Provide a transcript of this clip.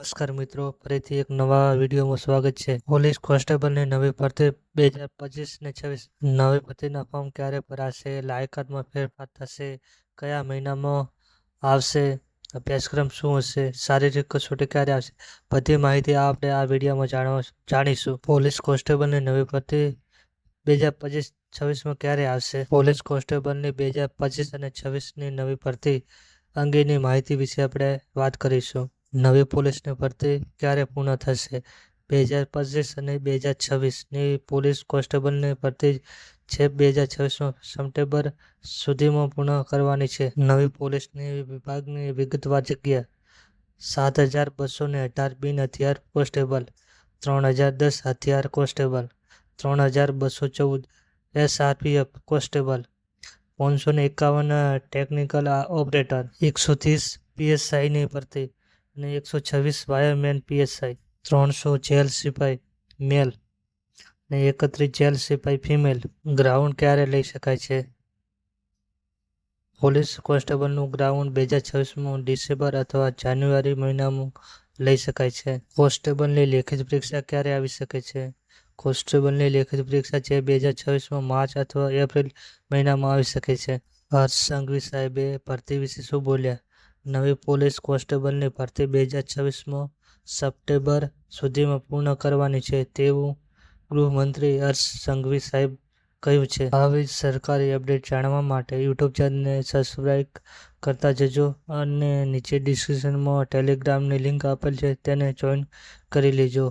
નમસ્કાર મિત્રો, ફરીથી એક નવા વિડીયોમાં સ્વાગત છે. પોલીસ કોન્સ્ટેબલની નવી ભરતી બે હજાર પચીસ ને છવ્વીસ નવી ભરતીના ફોર્મ ક્યારે ભરાશે, લાયકાતમાં ફેરફાર થશે, કયા મહિનામાં આવશે, અભ્યાસક્રમ શું હશે, શારીરિક કસોટી ક્યારે આવશે, બધી માહિતી આપણે આ વિડીયોમાં જાણવા જાણીશું. પોલીસ કોન્સ્ટેબલની નવી ભરતી બે હજાર પચીસ છવ્વીસમાં ક્યારે આવશે? પોલીસ કોન્સ્ટેબલની બે હજાર પચીસ અને છવ્વીસની નવી ભરતી અંગેની માહિતી વિશે આપણે વાત કરીશું. નવી પોલીસની ભરતી ક્યારે પૂર્ણ થશે? બે હજાર પચીસ અને બે હજાર છવ્વીસની પોલીસ કોન્સ્ટેબલની ભરતી છે બે હજાર છવ્વીસમાં સપ્ટેમ્બર સુધીમાં પૂર્ણ કરવાની છે. નવી પોલીસની વિભાગની વિગતવાર જગ્યા. સાત હજાર બસો ને અઢાર બિન હથિયાર કોન્સ્ટેબલ, ત્રણ હજાર દસ હથિયાર કોન્સ્ટેબલ, ત્રણ હજાર બસો ચૌદ એસઆરપીએફ કોન્સ્ટેબલ, પાંચસો ને એકાવન ટેકનિકલ ઓપરેટર, એકસો ત્રીસ પીએસઆઈની ભરતી અને એકસો છવ્વીસ વાયરમેન પીએસઆઈ, ત્રણસો જેલ સિપાઈ મેલ ને એકત્રીસ જેલ સિપાઈ ફિમેલ ગ્રાઉન્ડ ક્યારે લઈ શકાય છે? પોલીસ કોન્સ્ટેબલનું ગ્રાઉન્ડ બે હજાર છવ્વીસમાં ડિસેમ્બર અથવા જાન્યુઆરી મહિનામાં લઈ શકાય છે. કોન્સ્ટેબલની લેખિત પરીક્ષા ક્યારે આવી શકે છે? કોન્સ્ટેબલની લેખિત પરીક્ષા છે બે હજાર છવ્વીસમાં માર્ચ અથવા એપ્રિલ મહિનામાં આવી શકે છે. હર્ષ સંઘવી સાહેબે ભરતી વિશે શું બોલ્યા? નવી પોલીસ કોન્સ્ટેબલની ભરતી બે હજાર છવ્વીસમાં સપ્ટેમ્બર સુધીમાં પૂર્ણ કરવાની છે તેવું ગૃહમંત્રી હર્ષ સંઘવી સાહેબ કહ્યું છે. આવી સરકારી અપડેટ જાણવા માટે યુટ્યુબ ચેનલને સબસ્ક્રાઈબ કરતા જજો અને નીચે ડિસ્ક્રિપ્શનમાં ટેલિગ્રામની લિંક આપેલ છે તેને જોઈન કરી લેજો.